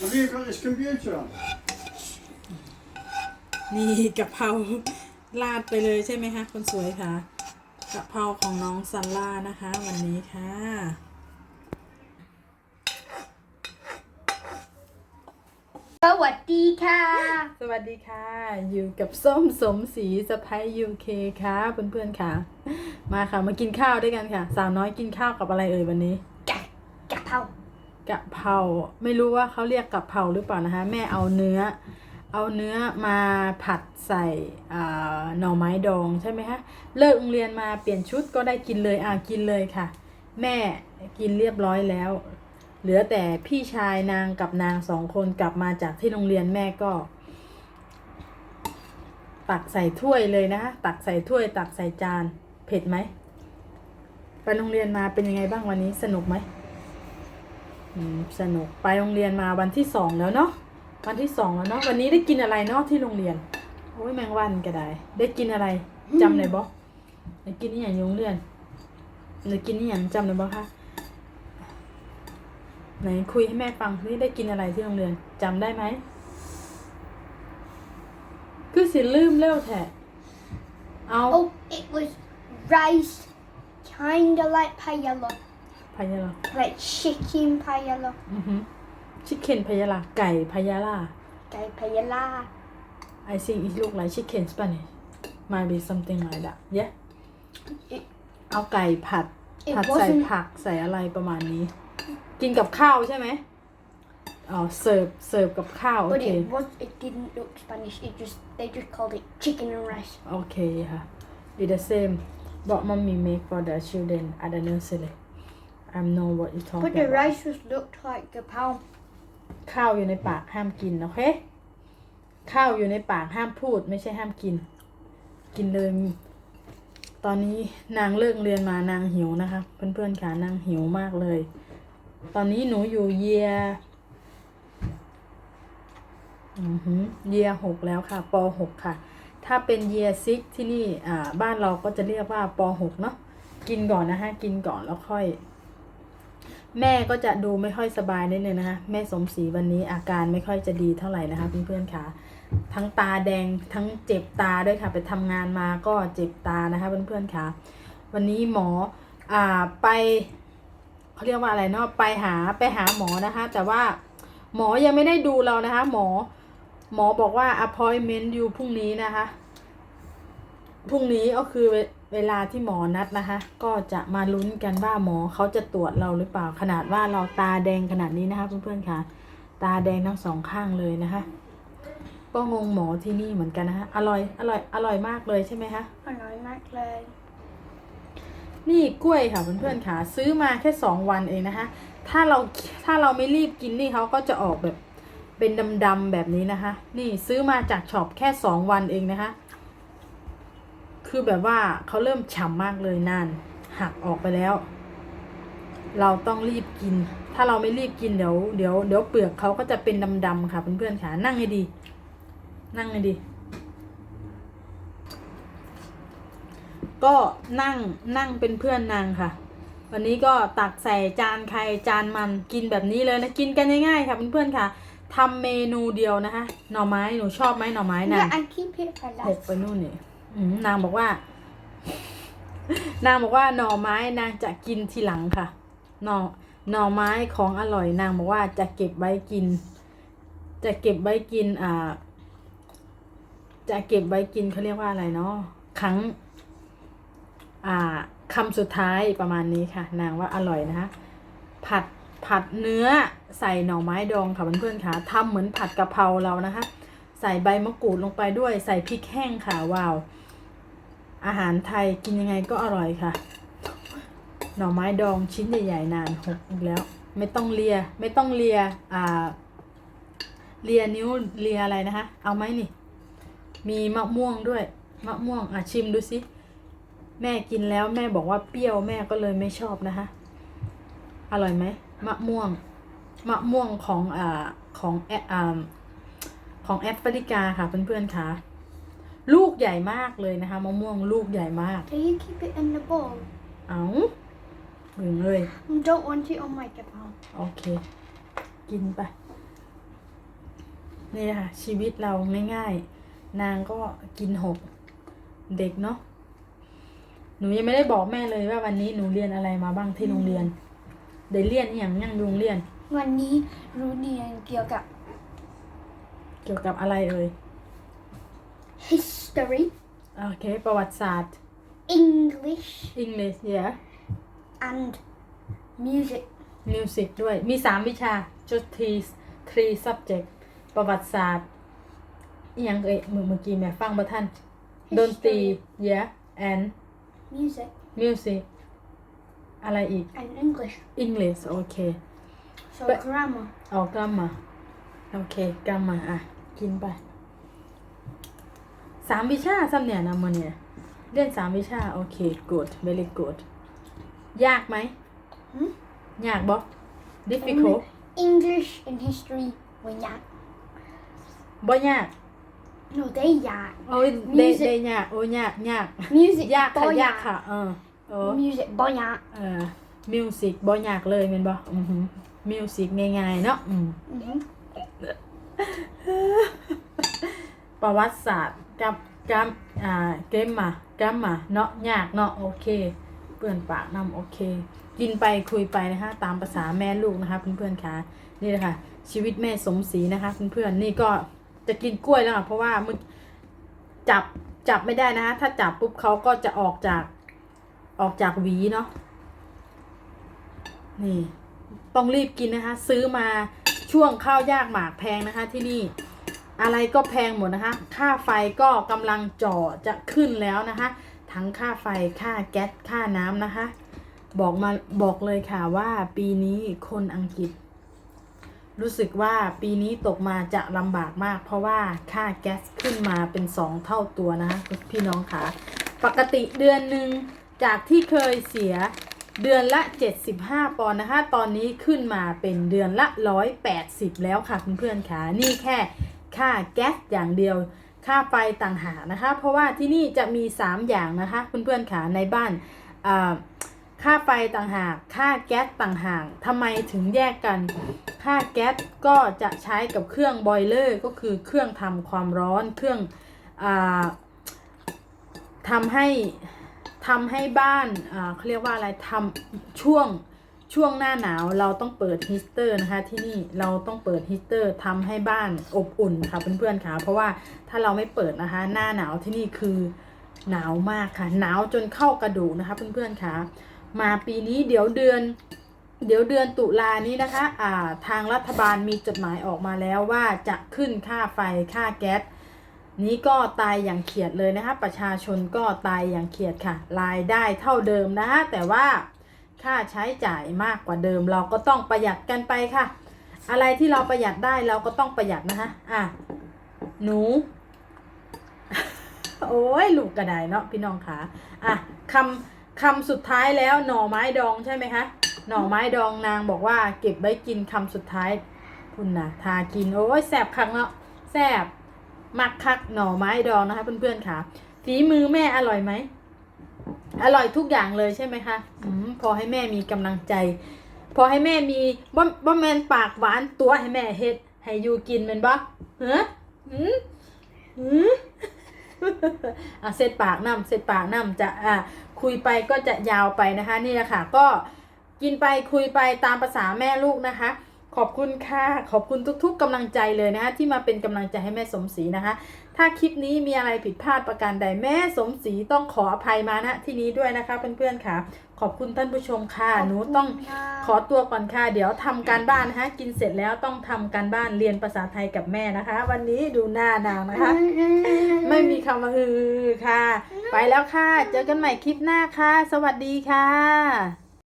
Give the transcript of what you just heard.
Have you got this computer on? นี่กะเพราลาดไปเลยใช่ไหมคะคนสวยคะกะเพราของน้องซันล่านะคะ วันนี้ค่ะ สวัสดีค่ะ สวัสดีค่ะ อยู่กับส้มสมศรีสะพ้ายยูเคค่ะเพื่อนๆค่ะ มาค่ะมากินข้าวด้วยกันค่ะ สาวน้อยกินข้าวกับอะไรเอ่ยวันนี้กะกะเพรา กะเพราไม่รู้ว่าเขาเรียกกะเพราหรือเปล่านะคะ แม่เอาเนื้อ เอาเนื้อมาผัดใส่หน่อไม้ดองใช่ไหมคะเลิกโรงเรียนมาเปลี่ยนชุดก็ได้กินเลยอ่ากินเลยค่ะ แม่กินเรียบร้อยแล้ว เหลือแต่พี่ชายนางกับนางสองคนกลับมาจากที่โรงเรียนแม่ก็ ตักใส่ถ้วยเลยนะคะตักใส่ถ้วย ตักใส่จานเผ็ดไหมไปโรงเรียนมาเป็นยังไงบ้างวันนี้สนุกไหม สนุกไปโรงเรียนมาวันที่สองแล้วเนาะวันที่สองแล้วเนาะวันนี้ได้กินอะไรเนาะที่โรงเรียนโอ้ยแมงวันก็ได้ ได้กินอะไรจำได้บ่ได้กินนี่อย่างยโรงเรียนได้กินนี่อย่างจำได้บ่คะไหนคุยให้แม่ฟังนี่ได้กินอะไรที่โรงเรียนจำได้ไหมคือสิลืมเร็วแท้เอา Oh it was rice kinda like paella พายาลา like chicken paella อือฮึชิคเก้นพายาลาไก่พายาลา ไก่ paella I think it look like chicken Spanish might be something like that yeah It เอาไก่ผัด It ผัดใส่ wasn't- ผักใส่อะไรประมาณนี้ กินกับข้าวใช่ไหมอ๋อเสิร์ฟเสิร์ฟกับข้าวโอ but เค it was it didn't look Spanish it just they just called it chicken and rice โอเคค่ะ it's the same what mommy make for the children at the nursery I know what you talking but the about rice just looked like gapao ข้าวอยู่ในปากห้ามกินโอเคข้าวอยู่ในปากห้ามพูดไม่ใช่ห้ามกิน กินเลยตอนนี้นางเลิกเรียนมานางหิวนะคะ เพื่อนๆค่ะนางหิวมากเลย ตอนนี้หนูอยู่เยียอือหือเยียหกแล้วค่ะปหกค่ะ ถ้าเป็นเยียซิกที่นี่อ่าบ้านเราก็จะเรียกว่าปหกเนาะกินก่อนนะคะกินก่อนแล้วค่อย แม่ก็จะดูไม่ค่อยสบายนิดนึงนะคะ แม่สมศรีวันนี้อาการไม่ค่อยจะดีเท่าไหร่นะคะเพื่อนๆค่ะ ทั้งตาแดงทั้งเจ็บตาด้วยค่ะ ไปทำงานมาก็เจ็บตานะคะเพื่อนๆค่ะ วันนี้หมออ่าไปเขาเรียกว่าอะไรเนาะไปหาไปหาหมอนะคะ แต่ว่าหมอยังไม่ได้ดูเรานะคะ หมอ หมอบอกว่า appointment อยู่พรุ่งนี้นะคะพรุ่งนี้ก็คือ เวเวลาที่หมอนัดนะคะ ก็จะมาลุ้นกันว่าหมอเขาจะตรวจเราหรือเปล่าขนาดว่าเราตาแดงขนาดนี้นะคะ เพื่อนๆค่ะ ตาแดงทั้งสองข้างเลยนะคะ ก็งงหมอที่นี่เหมือนกันนะคะอร่อยอร่อยอร่อยมากเลยใช่ไหมคะอร่อยมากเลย นี่กล้วยค่ะเพื่อนๆค่ะ ซื้อมาแค่สองวันเองนะคะ ถ้าเราถ้าเราไม่รีบกินนี่เขาก็จะออกแบบเป็นดำๆแบบนี้นะคะ นี่ซื้อมาจากช็อปแค่สองวันเองนะคะ คือแบบว่าเขาเริ่มฉ่ำมากเลยนานหักออกไปแล้ว เราต้องรีบกิน ถ้าเราไม่รีบกินเดี๋ยวเดี๋ยวเดี๋ยวเปลือกเขาก็จะเป็นดำๆค่ะเพื่อนๆค่ะนั่งให้ดี นั่งให้ดี ก็นั่งนั่งเป็นเพื่อนนางค่ะ วันนี้ก็ตักใส่จานใครจานมันกินแบบนี้เลยนะกินกันง่ายๆค่ะเพื่อนๆค่ะทำเมนูเดียวนะคะหน่อไม้หนูชอบไหมหน่อไม้นาง Yeah, and keep it for หก last ไปนู่นนี่อืม นางบอกว่า นางบอกว่าหน่อไม้นางจะกินทีหลังค่ะ หน่อหน่อไม้ของอร่อยนางบอกว่าจะเก็บไว้กิน จะเก็บไว้กินอ่า จะเก็บไว้กินเขาเรียกว่าอะไรเนาะครั้ง อ่าคำสุดท้ายประมาณนี้ค่ะ นางว่าอร่อยนะคะผัดผัดเนื้อใส่หน่อไม้ดองค่ะเพื่อนๆค่ะทำเหมือนผัดกะเพราเรานะคะ ใส่ใบมะกรูดลงไปด้วยใส่พริกแห้งค่ะว้าว อาหารไทยกินยังไงก็อร่อยค่ะ หน่อไม้ดองชิ้นใหญ่ๆนานหกอีกแล้ว ไม่ต้องเลียไม่ต้องเลียอ่าเลียนิ้วเลียอะไรนะคะ เอาไหมนี่ มีมะม่วงด้วยมะม่วงอะชิมดูสิแม่กินแล้วแม่บอกว่าเปรี้ยวแม่ก็เลยไม่ชอบนะคะ อร่อยไหมมะม่วงมะม่วงของอ่าของแอ่าของแอฟริกาค่ะเพื่อนๆค่ะ ลูกใหญ่มากเลยนะคะมะม่วงลูกใหญ่มาก Can you keep it in the bowl เอาบึงเลย I don't want it on my gapao โอเคกินกินไป นี่นะคะชีวิตเราง่ายๆ นางก็กินหก เด็กเนาะหนูยังไม่ได้บอกแม่เลยว่าวันนี้หนูเรียนอะไรมาบ้างที่โรงเรียน ได้เรียนอหย่างยังอยู่โรงเรียน วันนี้รู้เรียนเกี่ยวกับเกี่ยวกับอะไรเอ่ย history โอเคประวัติศาสตร์ English English yeah and music music ด้วย มีสามวิชา just three three subject ประวัติศาสตร์อหยังเอ่ยเมื่อเมื่อกี้แม่ฟังบ่ท่าน ดนตรี yeah and music music อะไรอีก and English English โอเค so But- grammar เอากลัมมาโอเคกลัมมาอะ กินไป สามวิชาซ้ำเนี่ยนะมันเนี่ยเรียนสามวิชา โอเค good very good ยากไหมหืมยากบ่ difficult English and history ว่ายากบ่ยาก no ได้ยากโอ้ยได้ Music ได้ยากโอ้ยยากยาก music ยากค่ะบ่ยากค่ะเออเออ music บ่ยากเออมิวสิกบ่ยากเลยแม่นบ่อือหือมิวสิกง่ายๆเนาะอืมอือหือประวัติศาสตร์ กับกับอ่าเกมมากัมมาเนาะยากเนาะโอเค เปื่อนปากนำโอเค กินไปคุยไปนะคะ ตามภาษาแม่ลูกนะคะเพื่อนๆค่ะนี่แหละค่ะชีวิตแม่สมศรีนะคะเพื่อนๆนี่ก็จะกินกล้วยแล้วค่ะเพราะว่ามึงจับจับไม่ได้นะคะถ้าจับปุ๊บเขาก็จะออกจากออกจากหวีเนาะนี่ต้องรีบกินนะคะ ซื้อมาช่วงข้าวยากหมากแพงนะคะที่นี่ อะไรก็แพงหมดนะคะ ค่าไฟก็กำลังจ่อจะขึ้นแล้วนะคะ ทั้งค่าไฟค่าแก๊สค่าน้ำนะคะ บอกมาบอกเลยค่ะว่าปีนี้คนอังกฤษ รู้สึกว่าปีนี้ตกมาจะลำบากมาก เพราะว่าค่าแก๊สขึ้นมาเป็นสองเท่าตัวนะคะพี่น้องค่ะ ปกติเดือนหนึ่งจากที่เคยเสียเดือนละ 75 ปอนด์นะคะ ตอนนี้ขึ้นมาเป็นเดือนละ 180 แล้วค่ะเพื่อนๆค่ะ นี่แค่ ค่าแก๊สอย่างเดียว ค่าไฟต่างหากนะคะ เพราะว่าที่นี่จะมี 3 อย่างนะคะเพื่อนๆค่ะในบ้านค่าไฟต่างหาก ค่าแก๊สต่างหากทำไมถึงแยกกัน ค่าแก๊สก็จะใช้กับเครื่องบอยเลอร์ก็คือเครื่องทำความร้อน เครื่องอทำให้ทำให้บ้านเขาเรียกว่าอะไรทำช่วง ช่วงหน้าหนาวเราต้องเปิดฮีตเตอร์นะคะ ที่นี่เราต้องเปิดฮีตเตอร์ทำให้บ้านอบอุ่นค่ะเพื่อนๆค่ะเพราะว่าถ้าเราไม่เปิดนะคะ หน้าหนาวที่นี่คือหนาวมากค่ะ หนาวจนเข้ากระดูกนะคะ เพื่อนๆค่ะ มาปีนี้เดี๋ยวเดือน เดี๋ยวเดือนตุลานี้นะคะอ่าทางรัฐบาลมีจดหมายออกมาแล้วว่าจะขึ้นค่าไฟค่าแก๊สนี้ก็ตายอย่างเขียดเลยนะคะ ประชาชนก็ตายอย่างเขียดค่ะ รายได้เท่าเดิมนะคะแต่ว่า ค่าใช้จ่ายมากกว่าเดิม เราก็ต้องประหยัดกันไปค่ะ อะไรที่เราประหยัดได้เราก็ต้องประหยัดนะคะอะหนู โอ้ยลูกกระไดเนาะพี่น้องค่ะอะคำคำสุดท้ายแล้วหน่อไม้ดองใช่ไหมคะหน่อไม้ดองนางบอกว่า เก็บไว้กินคำสุดท้ายคุณนะทากินโอ้ยแสบคักเนาะแสบมักคักหน่อไม้ดองนะคะเพื่อนๆค่ะฝีมือแม่อร่อยไหม อร่อยทุกอย่างเลยใช่ไหมคะอมพอให้แม่มีกำลังใจ พอให้แม่มีบ่บ่แมนปากหวานตัวให้แม่เฮ็ดให้อยูกินแมันบ่เฮ้หืมหืมอะเสร็จปากน้ำเสร็จปากน้ำจะอะคุยไปก็จะยาวไปนะคะ นี่แหละค่ะก็กินไปคุยไปตามภาษาแม่ลูกนะคะ ขอบคุณค่ะ ขอบคุณทุกๆกำลังใจเลยนะคะที่มาเป็นกำลังใจให้แม่สมศรีนะคะ ถ้าคลิปนี้มีอะไรผิดพลาดประการใดแม่สมศรีต้องขออภัยมาณที่นี้ด้วยนะคะเพื่อนๆค่ะ ขอบคุณท่านผู้ชมค่ะหนูต้องขอตัวก่อนค่ะ เดี๋ยวทำการบ้านนะคะกินเสร็จแล้วต้องทำการบ้านเรียนภาษาไทยกับแม่นะคะ วันนี้ดูหน้านางนะคะ ไม่มีคำว่าอือค่ะ ไปแล้วค่ะ เจอกันใหม่คลิปหน้าค่ะ สวัสดีค่ะ